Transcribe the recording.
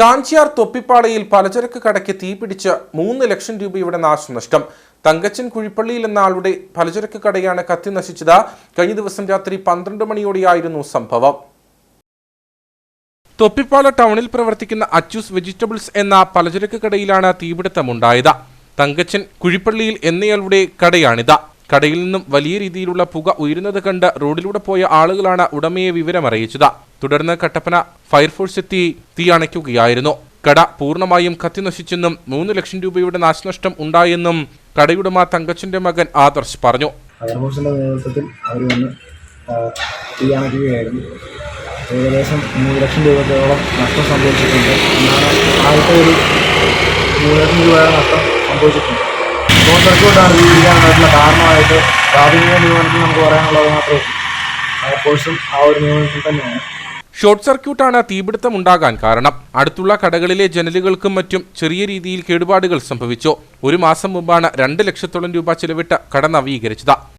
കാഞ്ചിയാർ തൊപ്പിപ്പാളയിൽ പലചരക്ക് കടയ്ക്ക് തീപിടിച്ച് മൂന്ന് ലക്ഷം രൂപയുടെ നാശനഷ്ടം. തങ്കച്ചൻ കുഴിപ്പള്ളിയിൽ എന്ന ആളുടെ പലചരക്ക് കടയാണ് കത്തി നശിച്ചത്. കഴിഞ്ഞ ദിവസം രാത്രി പന്ത്രണ്ട് മണിയോടെയായിരുന്നു സംഭവം. തൊപ്പിപ്പാല ടൗണിൽ പ്രവർത്തിക്കുന്ന അച്ചൂസ് വെജിറ്റബിൾസ് എന്ന പലചരക്ക് കടയിലാണ് തീപിടുത്തമുണ്ടായത്. തങ്കച്ചൻ കുഴിപ്പള്ളിയിൽ എന്നയാളുടെ കടയാണിത്. കടയിൽ നിന്നും വലിയ രീതിയിലുള്ള പുക ഉയരുന്നത് കണ്ട് റോഡിലൂടെ പോയ ആളുകളാണ് ഉടമയെ വിവരമറിയിച്ചത്. തുടർന്ന് കട്ടപ്പന ഫയർഫോഴ്സ് എത്തി തീ അണയ്ക്കുകയായിരുന്നു. കട പൂർണമായും കത്തിനശിച്ചെന്നും മൂന്ന് ലക്ഷം രൂപയുടെ നാശനഷ്ടം ഉണ്ടായെന്നും കടയുടമ തങ്കച്ചന്റെ മകൻ ആദർശ് പറഞ്ഞു. നേതൃത്വത്തിൽ അവർ തീ അണയ്ക്കുകയായിരുന്നു. ഏകദേശം മൂന്ന് ലക്ഷം രൂപയോളം നഷ്ടം സംഭവിച്ചിട്ടുണ്ട്. ഒരു മൂന്ന് ലക്ഷം രൂപയുടെ നഷ്ടം സംഭവിച്ചിട്ടുണ്ട്. കാരണം പ്രാഥമിക നിയമനത്തിൽ നമുക്ക് പറയാനുള്ളത് മാത്രമേ ഉള്ളൂ. ഫയർഫോഴ്സും ആ ഒരു നിയമനത്തിൽ തന്നെയാണ്. ഷോർട്ട് സർക്യൂട്ടാണ് തീപിടുത്തം ഉണ്ടാകാൻ കാരണം. അടുത്തുള്ള കടകളിലെ ജനലുകൾക്കും മറ്റും ചെറിയ രീതിയിൽ കേടുപാടുകൾ സംഭവിച്ചു. ഒരു മാസം മുമ്പാണ് രണ്ട് ലക്ഷത്തോളം രൂപ ചെലവിട്ട് കട നവീകരിച്ചത്.